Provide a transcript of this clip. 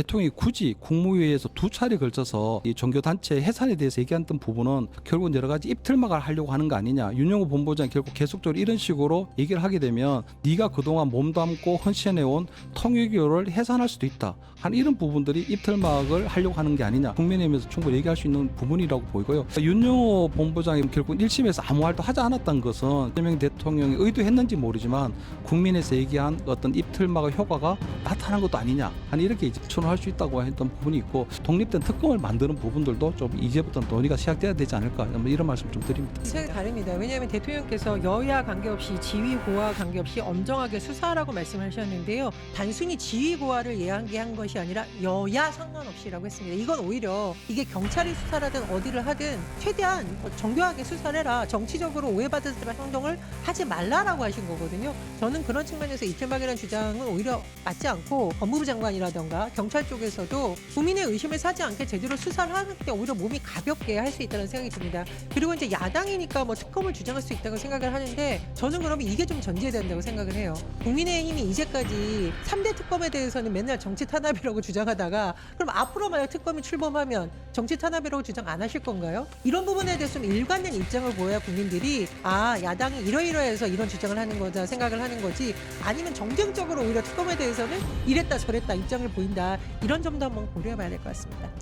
대통령이 굳이 국무회의에서 두 차례 걸쳐서 이 종교단체 해산에 대해서 얘기했던 부분은 결국 여러 가지 입틀막을 하려고 하는 거 아니냐. 윤영호 본부장이 결국 계속적으로 이런 식으로 얘기를 하게 되면 네가 그동안 몸담고 헌신해온 통일교를 해산할 수도 있다. 한 이런 부분들이 입틀막을 하려고 하는 게 아니냐. 국민의힘에서 충분히 얘기할 수 있는 부분이라고 보이고요. 윤영호 본부장이 결국 1심에서 아무 말도 하지 않았던 것은 이재명 대통령이 의도했는지 모르지만 국민에서 얘기한 어떤 입틀막의 효과가 나타난 것도 아니냐. 한 이렇게 이제 추론 할 수 있다고 했던 부분이 있고 독립된 특검을 만드는 부분들도 좀 이제부터 논의가 시작돼야 되지 않을까. 뭐 이런 말씀 좀 드립니다. 생각이 다릅니다. 왜냐하면 대통령께서 여야 관계없이 지위 고하 관계없이 엄정하게 수사하라고 말씀하셨는데요. 단순히 지위 고하를 이야기한 것이 아니라 여야 상관없이라고 했습니다. 이건 오히려 이게 경찰이 수사라든 어디를 하든 최대한 정교하게 수사를 해라. 정치적으로 오해받을 사람 행동을 하지 말라라고 하신 거거든요. 저는 그런 측면에서 이틀막이라는 주장은 오히려 맞지 않고 법무부 장관이라던가 경찰 쪽에서도 국민의 의심을 사지 않게 제대로 수사를 하는 때 오히려 몸이 가볍게 할 수 있다는 생각이 듭니다. 그리고 이제 야당이니까 뭐 특검을 주장할 수 있다고 생각을 하는데 저는 그러면 이게 좀 전제된다고 생각을 해요. 국민의힘이 이제까지 3대 특검에 대해서는 맨날 정치 탄압이라고 주장하다가 그럼 앞으로 만약 특검이 출범하면 정치 탄압이라고 주장 안 하실 건가요? 이런 부분에 대해서 좀 일관된 입장을 보여야 국민들이 아 야당이 이러이러해서 이런 주장을 하는 거다 생각을 하는 거지 아니면 정쟁적으로 오히려 특검에 대해서는 이랬다 저랬다 입장을 보인다 이런 점도 한번 고려해 봐야 될 것 같습니다.